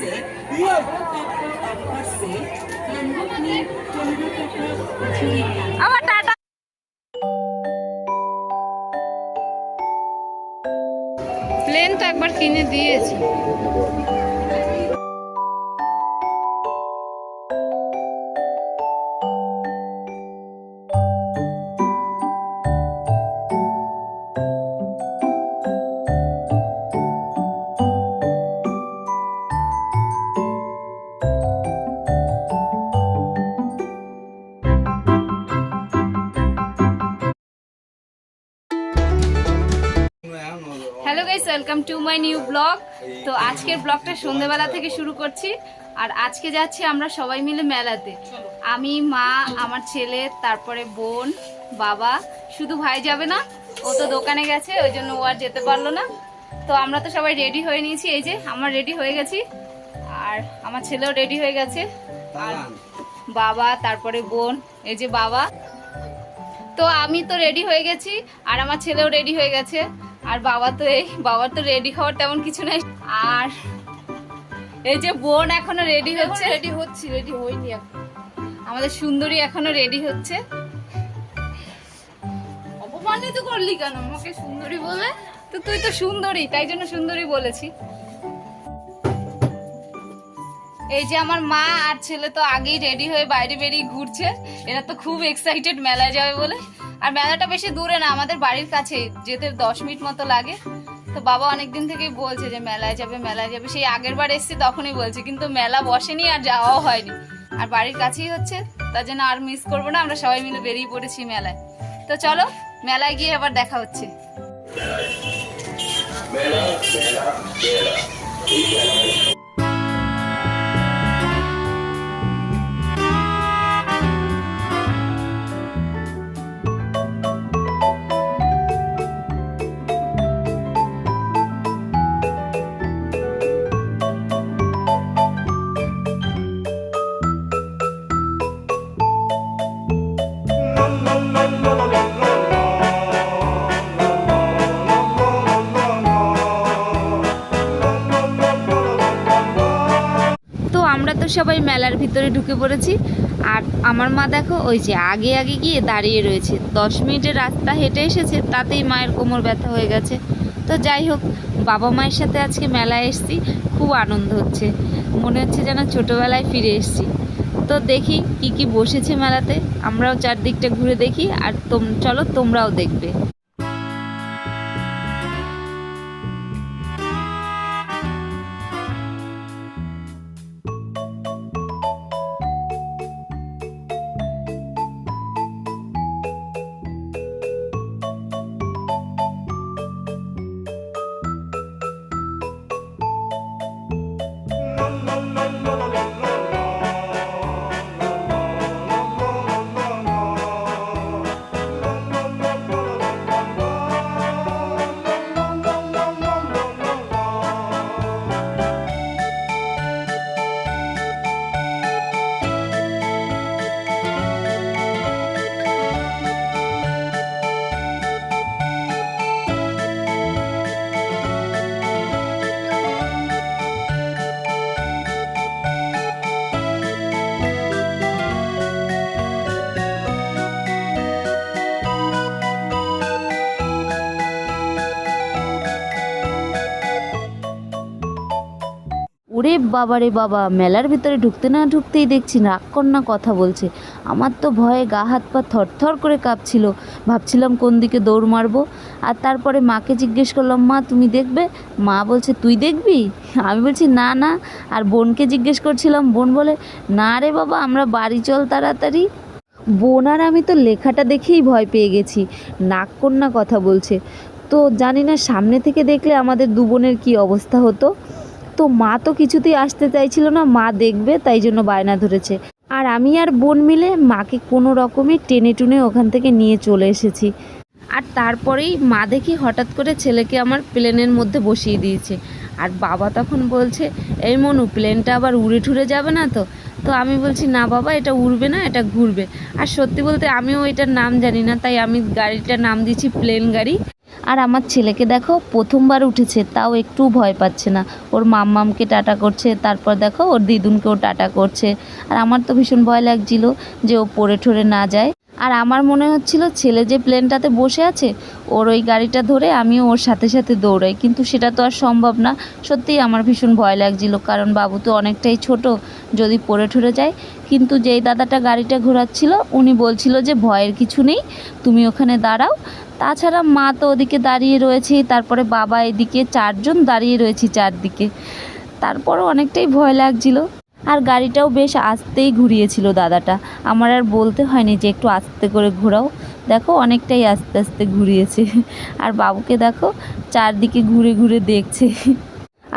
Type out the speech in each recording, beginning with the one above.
percent, আমার tata. Plane তো একবার কিনে দিয়েছি। Hello guys welcome to my new vlog তো আজকের ব্লগটা সন্ধেবেলা থেকে শুরু করছি। আর আজকে যাচ্ছি আমরা সবাই মিলে মেলাতে। আমি মা আমার ছেলে তারপরে বোন বাবা। শুধু ভাই যাবে না ও তো দোকানে গেছে ওই জন্য ও আর যেতে পারল না। তো আমরা তো সবাই রেডি হয়ে নিয়েছি এই যে আমার রেডি হয়ে গেছি। আর আমার ছেলেও রেডি হয়ে গেছে। আর বাবা তারপরে বোন এই যে বাবা। তো আমি তো রেডি হয়ে গেছি আর আমার ছেলেও রেডি হয়ে গেছে। আর বাবা তো এই বাবার তো রেডি হওয়ার তেমন কিছু নেই। আর এই যে বোন এখনও রেডি হচ্ছে। রেডি হচ্ছি রেডি হইনি এখন। আমাদের সুন্দরী এখনও রেডি হচ্ছে। অপমানিত করলি কেন? আমাকে সুন্দরী বলে? তো তুই তো সুন্দরী তাই জন্য সুন্দরী বলেছি। এই যে আমার মা আর ছেলে তো আগেই রেডি হয়ে বাইরে বেরিয়ে ঘুরছে। এরা তো খুব এক্সাইটেড মেলায় যাবে বলে। আর মেলাটা বেশি দূরে না, আমাদের বাড়ির কাছে যেতে দশ মিনিট মতো লাগে। তো বাবা অনেকদিন থেকেই বলছে যে মেলায় যাবে মেলায় যাবে। সেই আগের বার এসছি তখনই বলছে, কিন্তু মেলা বসেনি আর যাওয়াও হয়নি। আর বাড়ির কাছেই হচ্ছে, তার জন্য আর মিস করব না, আমরা সবাই মিলে বেরিয়ে পড়েছি মেলায়। তো চলো, মেলায় গিয়ে আবার দেখা হচ্ছে। তো সবাই মেলার ভিতরে ঢুকে পড়েছি। আর আমার মা দেখো, ওই যে আগে আগে গিয়ে দাঁড়িয়ে রয়েছে। দশ মিনিটের রাস্তা হেঁটে এসেছে, তাতেই মায়ের কোমর ব্যথা হয়ে গেছে। তো যাই হোক, বাবা মায়ের সাথে আজকে মেলায় এসেছি, খুব আনন্দ হচ্ছে। মনে হচ্ছে যেন ছোটোবেলায় ফিরে এসেছি। তো দেখি কি কি বসেছে মেলাতে, আমরাও চারদিকটা ঘুরে দেখি, আর তোম, চলো তোমরাও দেখবে। ওরে বাবা রে বাবা, মেলার ভিতরে ঢুকতে না ঢুকতেই দেখছি নাককন্যা কথা বলছে। আমার তো ভয়ে গা হাত পা থরথর করে কাঁপছিল। ভাবছিলাম কোন দিকে দৌড় মারবো। আর তারপরে মাকে জিজ্ঞেস করলাম, মা, তুমি দেখবে? মা বলছে, তুই দেখবি? আমি বলছি, না না। আর বোনকে জিজ্ঞেস করছিলাম, বোন বলে, না রে বাবা, আমরা বাড়ি চল তাড়াতাড়ি। বোন আর আমি তো লেখাটা দেখেই ভয় পেয়ে গেছি। নাককন্যা কথা বলছে। তো জানি না, সামনে থেকে দেখলে আমাদের দু বোনের কী অবস্থা হতো। তো মা তো কিছুতেই আসতে চাইছিল না, মা দেখবে, তাই জন্য বায়না ধরেছে। আর আমি আর বোন মিলে মাকে কোনো রকমে টেনে টুনে ওখান থেকে নিয়ে চলে এসেছি। আর তারপরেই মা দেখি হঠাৎ করে ছেলেকে আমার প্লেনের মধ্যে বসিয়ে দিয়েছে। আর বাবা তখন বলছে, এই মনু, প্লেনটা আবার উড়ে ঠুরে যাবে না তো? তো আমি বলছি, না বাবা, এটা উড়বে না, এটা ঘুরবে। আর সত্যি বলতে আমিও এটার নাম জানি না, তাই আমি গাড়িটার নাম দিয়েছি প্লেন গাড়ি। আর আমার ছেলেকে দেখো, প্রথমবার উঠেছে, তাও একটু ভয় পাচ্ছে না। ওর মাম্মামকে টাটা করছে, তারপর দেখো ওর দিদুনকেও টাটা করছে। আর আমার তো ভীষণ ভয় লাগছিল যে ও পড়ে ঠরে না যায়। আর আমার মনে হচ্ছিল ছেলে যে প্লেনটাতে বসে আছে, ওর ওই গাড়িটা ধরে আমিও ওর সাথে সাথে দৌড়াই। কিন্তু সেটা তো আর সম্ভব না। সত্যিই আমার ভীষণ ভয় লাগছিল, কারণ বাবু তো অনেকটাই ছোট, যদি পড়ে ঠরে যায়। কিন্তু যেই দাদাটা গাড়িটা ঘোরাচ্ছিল, উনি বলছিল যে ভয়ের কিছু নেই, তুমি ওখানে দাঁড়াও। তাছাড়া মা তো ওদিকে দাঁড়িয়ে রয়েছে, তারপরে বাবা এদিকে, চারজন দাঁড়িয়ে রয়েছি চারদিকে। তারপরও অনেকটাই ভয় লাগছিল। আর গাড়িটাও বেশ আস্তেই ঘুরিয়েছিল দাদাটা। আমার আর বলতে হয়নি যে একটু আস্তে করে ঘোরাও। দেখো, অনেকটাই আস্তে আস্তে ঘুরিয়েছে। আর বাবুকে দেখো, চারদিকে ঘুরে ঘুরে দেখছে।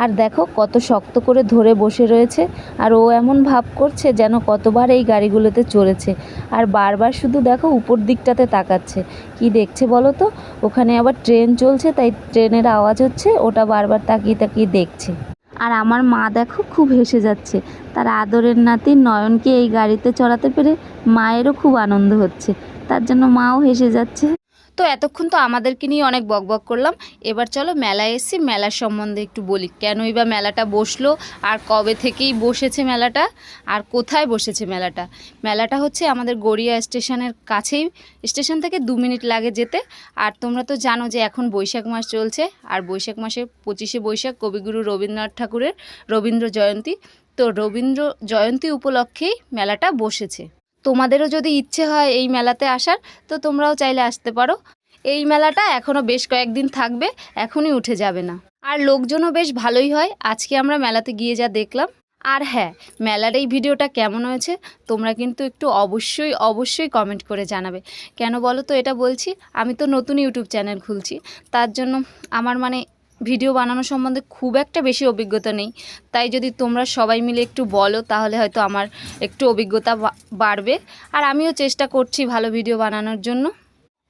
আর দেখো কত শক্ত করে ধরে বসে রয়েছে, আর ও এমন ভাব করছে যেন কতবার এই গাড়িগুলোতে চড়েছে। আর বারবার শুধু দেখো উপর দিকটাতে তাকাচ্ছে। কি দেখছে বলো তো? ওখানে আবার ট্রেন চলছে, তাই ট্রেনের আওয়াজ হচ্ছে, ওটা বারবার তাকিয়ে তাকিয়ে দেখছে। আর আমার মা দেখো খুব হেসে যাচ্ছে। তার আদরের নাতি নয়নকে এই গাড়িতে চড়াতে পেরে মায়েরও খুব আনন্দ হচ্ছে। তার জন্য মাও হেসে যাচ্ছে। তো এতক্ষণ তো আমাদেরকে নিয়ে অনেক বকবক করলাম। এবার চলো মেলায় এসেছি মেলার সম্বন্ধে একটু বলি। কেনই বা মেলাটা বসল? আর কবে থেকেই বসেছে মেলাটা? আর কোথায় বসেছে মেলাটা? মেলাটা হচ্ছে আমাদের গড়িয়া স্টেশনের কাছেই। স্টেশন থেকে দু মিনিট লাগে যেতে। আর তোমরা তো জানো যে এখন বৈশাখ মাস চলছে। আর বৈশাখ মাসে পঁচিশে বৈশাখ কবিগুরু রবীন্দ্রনাথ ঠাকুরের রবীন্দ্র জয়ন্তী। তো রবীন্দ্র জয়ন্তী উপলক্ষেই মেলাটা বসেছে। তোমাদেরও যদি ইচ্ছে হয় এই মেলাতে আসার, তো তোমরাও চাইলে আসতে পারো। এই মেলাটা এখনও বেশ কয়েকদিন থাকবে, এখনই উঠে যাবে না। আর লোকজনও বেশ ভালোই হয়, আজকে আমরা মেলাতে গিয়ে যা দেখলাম। আর হ্যাঁ মেলার এই ভিডিওটা কেমন হয়েছে, তোমরা কিন্তু একটু অবশ্যই অবশ্যই কমেন্ট করে জানাবে। কেন বলো তো, এটা বলছি, আমি তো নতুন ইউটিউব চ্যানেল খুলছি, তার জন্য আমার মানে ভিডিও বানানো সম্বন্ধে খুব একটা বেশি অভিজ্ঞতা নেই। তাই যদি তোমরা সবাই মিলে একটু বলো, তাহলে হয়তো আমার একটু অভিজ্ঞতা বাড়বে। আর আমিও চেষ্টা করছি ভালো ভিডিও বানানোর জন্য।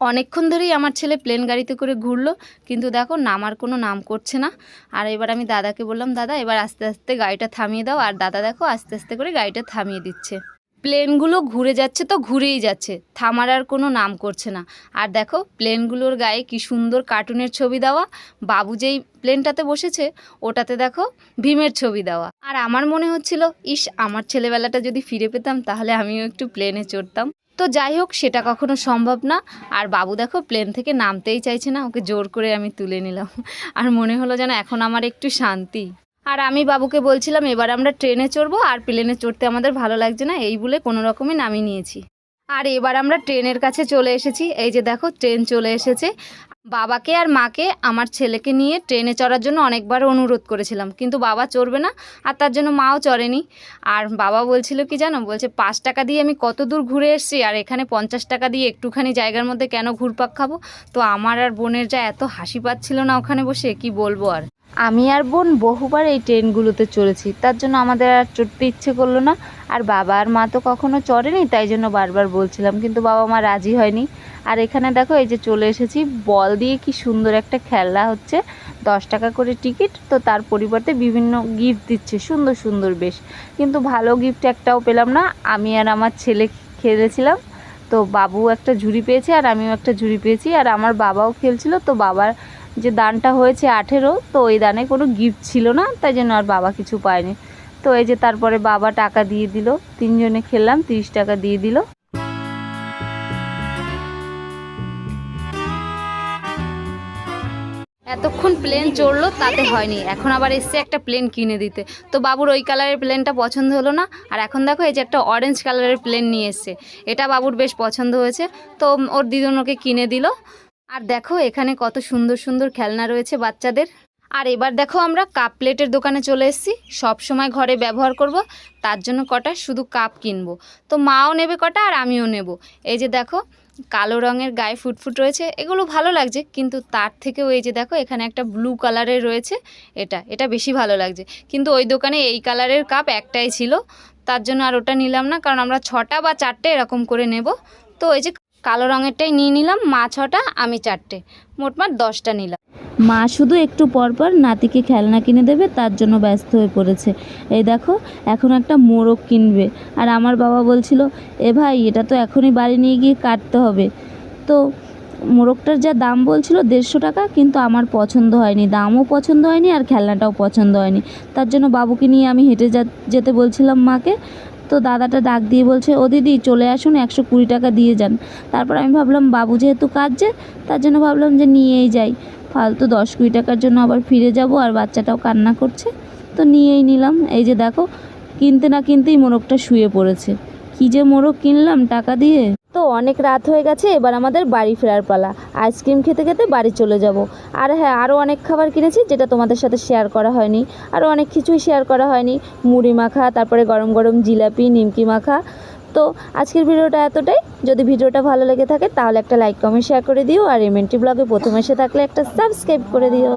অনেকক্ষণ ধরেই আমার ছেলে প্লেন গাড়িতে করে ঘুরলো, কিন্তু দেখো নামার কোনো নাম করছে না। আর এবার আমি দাদাকে বললাম, দাদা, এবার আস্তে আস্তে গাড়িটা থামিয়ে দাও। আর দাদা দেখো আস্তে আস্তে করে গাড়িটা থামিয়ে দিচ্ছে। প্লেনগুলো ঘুরে যাচ্ছে তো ঘুরেই যাচ্ছে। থামার আর কোনো নাম করছে না। আর দেখো, প্লেনগুলোর গায়ে কি সুন্দর কার্টুনের ছবি দেওয়া। বাবু যেই প্লেনটাতে বসেছে, ওটাতে দেখো ভীমের ছবি দেওয়া। আর আমার মনে হচ্ছিল, ইস, আমার ছেলেবেলাটা যদি ফিরে পেতাম, তাহলে আমিও একটু প্লেনে চড়তাম। তো যাই হোক, সেটা কখনো সম্ভব না। আর বাবু দেখো, প্লেন থেকে নামতেই চাইছে না, ওকে জোর করে আমি তুলে নিলাম। আর মনে হলো যেন এখন আমার একটু শান্তি। আর আমি বাবুকে বলছিলাম, এবার আমরা ট্রেনে চড়বো আর প্লেনে চড়তে আমাদের ভালো লাগছে না। এই বলে কোনো রকমই নামিয়ে নিয়েছি। আর এবার আমরা ট্রেনের কাছে চলে এসেছি। এই যে দেখো, ট্রেন চলে এসেছে। বাবাকে আর মাকে আমার ছেলেকে নিয়ে ট্রেনে চড়ার জন্য অনেকবার অনুরোধ করেছিলাম, কিন্তু বাবা চড়বে না আর তার জন্য মাও চড়েনি। আর বাবা বলছিল কি জানো? বলছে, পাঁচ টাকা দিয়ে আমি কত দূর ঘুরে এসেছি আর এখানে পঞ্চাশ টাকা দিয়ে একটুখানি জায়গার মধ্যে কেন ঘুরপাক খাব? তো আমার আর বোনের যা এত হাসি পাচ্ছিল না ওখানে বসে, কি বলব আর। আমি আর বোন বহুবার এই ট্রেনগুলোতে চড়েছি। তার জন্য আমাদের আর চড়তে ইচ্ছে করল না। আর বাবা আর মা তো কখনো চড়েনি, তাই জন্য বারবার বলছিলাম, কিন্তু বাবা মা রাজি হয়নি। আর এখানে দেখো, এই যে চলে এসেছি, বল দিয়ে কি সুন্দর একটা খেলা হচ্ছে। দশ টাকা করে টিকিট, তো তার পরিবর্তে বিভিন্ন গিফট দিচ্ছে, সুন্দর সুন্দর বেশ। কিন্তু ভালো গিফট একটাও পেলাম না, আমি আর আমার ছেলে খেলেছিলাম। তো বাবু একটা ঝুড়ি পেয়েছে, আর আমিও একটা ঝুড়ি পেয়েছি, আর আমার বাবাও খেলছিল, তো বাবার যে দানটা হয়েছে আঠেরো, তো ওই দানে কোনো গিফট ছিল না, তাই জন্য আর বাবা কিছু পায়নি। তো এই যে তারপরে বাবা টাকা দিয়ে দিল, তিনজনে খেললাম, তিরিশ টাকা দিয়ে দিল। এতক্ষণ প্লেন চড়লো, তাতে হয়নি। এখন আবার এসছে একটা প্লেন কিনে দিতে। তো বাবুর ওই কালারের প্লেনটা পছন্দ হলো না, আর এখন দেখো এই যে একটা অরেঞ্জ কালারের প্লেন নিয়ে এসছে। এটা বাবুর বেশ পছন্দ হয়েছে, তো ওর দিদুন ওকে কিনে দিল। আর দেখো, এখানে কত সুন্দর সুন্দর খেলনা রয়েছে বাচ্চাদের। আর এবার দেখো আমরা কাপ প্লেটের দোকানে চলে এসেছি। সব সময় ঘরে ব্যবহার করব, তার জন্য কটা শুধু কাপ কিনবো। তো মাও নেবে কটা আর আমিও নেব। এই যে দেখো, কালো রঙের গায়ে ফুটফুট রয়েছে। এগুলো ভালো লাগছে, কিন্তু তার থেকেও এই যে দেখো, এখানে একটা ব্লু কালারের রয়েছে। এটা এটা বেশি ভালো লাগছে। কিন্তু ওই দোকানে এই কালারের কাপ একটাই ছিল। তার জন্য আর ওটা নিলাম না, কারণ আমরা ছটা বা চারটে এরকম করে নেব। তো ওই যে কালো রঙেরটাই নিয়ে নিলাম, মা ছটা, আমি চারটে। মোটমাট দশটা নিলাম। মা শুধু একটু পর পর নাতিকে খেলনা কিনে দেবে, তার জন্য ব্যস্ত হয়ে পড়েছে। এই দেখো, এখন একটা মোরগ কিনবে। আর আমার বাবা বলছিল, এ ভাই, এটা তো এখনই বাড়ি নিয়ে গিয়ে কাটতে হবে। তো মোরগটার যা দাম বলছিল দেড়শো টাকা, কিন্তু আমার পছন্দ হয়নি। দামও পছন্দ হয়নি আর খেলনাটাও পছন্দ হয়নি। তার জন্য বাবুকে নিয়ে আমি হেঁটে যেতে বলছিলাম মাকে। তো দাদাটা ডাক দিয়ে বলছে, ও দিদি, চলে আসুন, একশো কুড়ি টাকা দিয়ে যান। তারপর আমি ভাবলাম, বাবু যেহেতু কাজে তার জন্য ভাবলাম যে নিয়েই যাই। ফালতু দশ কুড়ি টাকার জন্য আবার ফিরে যাব, আর বাচ্চাটাও কান্না করছে। তো নিয়েই নিলাম। এই যে দেখো, কিনতে না কিনতেই মোরগটা শুয়ে পড়েছে। কী যে মোরগ কিনলাম, টাকা দিয়ে? তো অনেক রাত হয়ে গেছে, এবার আমাদের বাড়ি ফেরার পালা। আইসক্রিম খেতে খেতে বাড়ি চলে যাব। আর হ্যাঁ আরও অনেক খাবার কিনেছি যেটা তোমাদের সাথে শেয়ার করা হয়নি। আরও অনেক কিছুই শেয়ার করা হয়নি। মুড়ি মাখা, তারপরে গরম গরম জিলাপি, নিমকি মাখা। তো আজকের ভিডিওটা এতটাই। যদি ভিডিওটা ভালো লেগে থাকে তাহলে একটা লাইক কমেন্ট শেয়ার করে দিও। আর এমএনটি ব্লগে প্রথম এসে থাকলে একটা সাবস্ক্রাইব করে দিও।